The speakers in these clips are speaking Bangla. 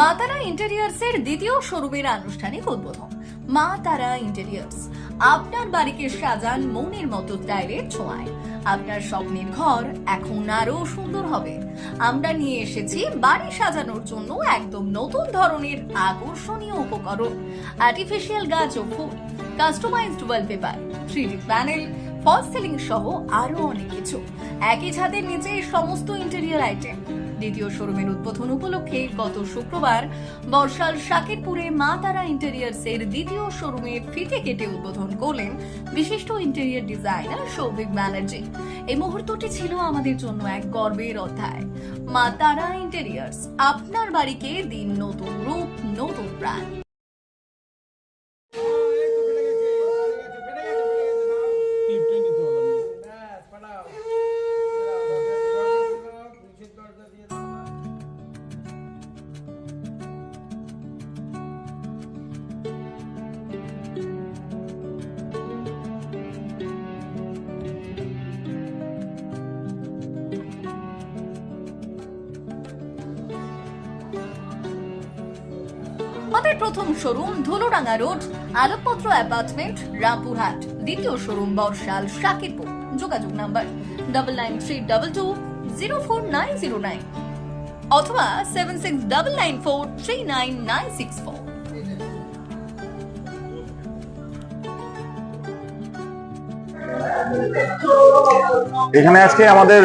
মা তারা ইন্টেরিয়ার্স এর দ্বিতীয় শোরুমের আনুষ্ঠানিক উদ্বোধন। মা তারা ইন্টেরিয়ার্স। আপনার বাড়িকে সাজান মনের মতো স্টাইলের ছোঁয়ায়। আপনার স্বপ্নের ঘর এখন আরও সুন্দর হবে। আমরা নিয়ে এসেছি বাড়ি সাজানোর জন্য একদম নতুন ধরনের আকর্ষণীয় উপকরণ। আর্টিফিশিয়াল গাছ ও ফুল customised wallpaper three panel false ceiling সহ আরও অনেক কিছু। একই ছাদের নিচে সমস্ত ইন্টেরিয়র আইটেম দ্বিতীয় শোরুমের উদ্বোধন উপলক্ষে গত শুক্রবার বর্ষাল শাকিরপুরে মা তারা ইন্টেরিয়ার্সের দ্বিতীয় শোরুমে ফিতে কেটে উদ্বোধন করলেন বিশিষ্ট ইন্টেরিয়ার ডিজাইনার সৌভিক ব্যানার্জি। এই মুহূর্তটি ছিল আমাদের জন্য এক গর্বের অধ্যায়। মা তারা ইন্টেরিয়ার্স, আপনার বাড়িকে দিন নতুন রূপ, নতুন প্রাণ। আমাদের প্রথম showroom Dhulodanga road, Alokpatra apartment, Rampurhat. দ্বিতীয় শোরুম বর্ষাল শাকিরপুর। যোগাযোগ number double nine three double two zero four nine zero nine অথবা seven six double nine four three nine nine six four এখানে আজকে আমাদের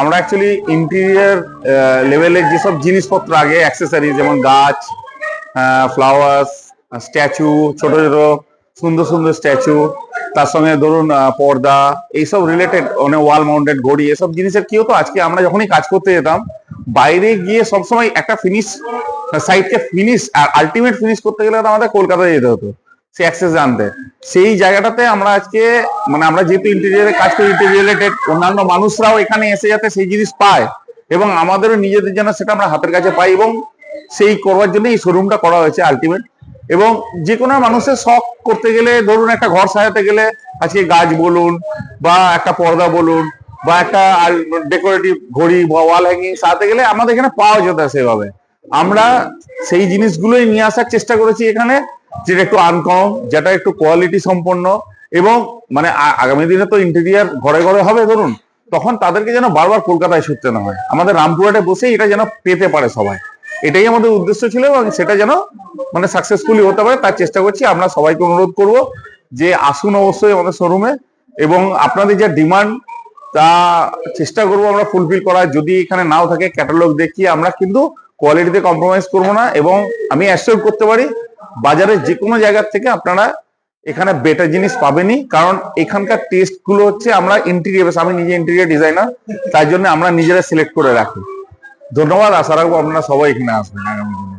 আমরা অ্যাকচুয়ালি ইন্টেরিয়ার লেভেলের যেসব জিনিসপত্র আগে অ্যাক্সেসরি যেমন গাছ ফ্লাওয়ার্স স্ট্যাচু ছোট ছোট, সুন্দর সুন্দর স্ট্যাচু তার সঙ্গে ধরুন পর্দা, এইসব রিলেটেড মানে ওয়াল মাউন্টেড ঘড়ি, এসব জিনিসের কি হতো আজকে আমরা যখনই কাজ করতে যেতাম, বাইরে গিয়ে সবসময় একটা ফিনিশ সাইটকে ফিনিশ আর আলটিমেট ফিনিশ করতে গেলে আমাদের কলকাতায় যেতে হতো, সে অ্যাক্সেস জানতে। সেই জায়গাটাতে আমরা আজকে মানে আমরা যেহেতু ইন্টেরিয়ারে কাজ করি ইন্টেরিয়ার রিলেটেড অন্যান্য মানুষরাও এখানে এসে যাতে সেই জিনিস পায়, এবং আমাদেরও নিজেদের যেন সেটা আমরা হাতের কাছে পাই, এবং সেই করবার জন্য এই শোরুমটা করা হয়েছে আলটিমেট এবং যে কোনো মানুষের শখ করতে গেলে ধরুন একটা ঘর সাজাতে গেলে আজকে গাছ বলুন বা একটা পর্দা বলুন বা একটা ডেকোরেটিভ ঘড়ি বা ওয়াল হ্যাঙ্গিং সাজাতে গেলে আমাদের এখানে পাওয়া যেত সেভাবে। আমরা সেই জিনিসগুলোই নিয়ে আসার চেষ্টা করেছি এখানে, যেটা একটু আনকম, যেটা একটু কোয়ালিটি সম্পন্ন এবং মানে আগামী দিনে তো ইন্টেরিয়ার ঘরে ঘরে হবে ধরুন, তখন তাদেরকে যেন বারবার কলকাতায় ছুটতে না হয়। আমাদের রামপুরহাটে বসেই এটা যেন পেতে পারে সবাই। এটাই আমাদের উদ্দেশ্য ছিল এবং সেটা যেন মানে সাকসেসফুলি হতে পারে, তার চেষ্টা করছি। আমরা সবাইকে অনুরোধ করব যে আসুন অবশ্যই আমাদের শোরুমে এবং আপনাদের যে ডিমান্ড তা চেষ্টা করব আমরা ফুলফিল করার। যদি এখানে নাও থাকে ক্যাটালগ দেখিয়ে আমরা কিন্তু কোয়ালিটিতে কম্প্রোমাইজ করব না এবং আমি অ্যাসিওর করতে পারি বাজারের যে কোনো জায়গার থেকে আপনারা এখানে বেটার জিনিস পাবেনই। কারণ এখানকার টেস্টগুলো হচ্ছে আমরা ইন্টেরিয়ার আমি নিজে ইন্টেরিয়ার ডিজাইনার তাই জন্য আমরা নিজেরা সিলেক্ট করে রাখি। ধন্যবাদ আশা রাখব আপনারা সবাই এখানে আসবেন আগামী দিনে।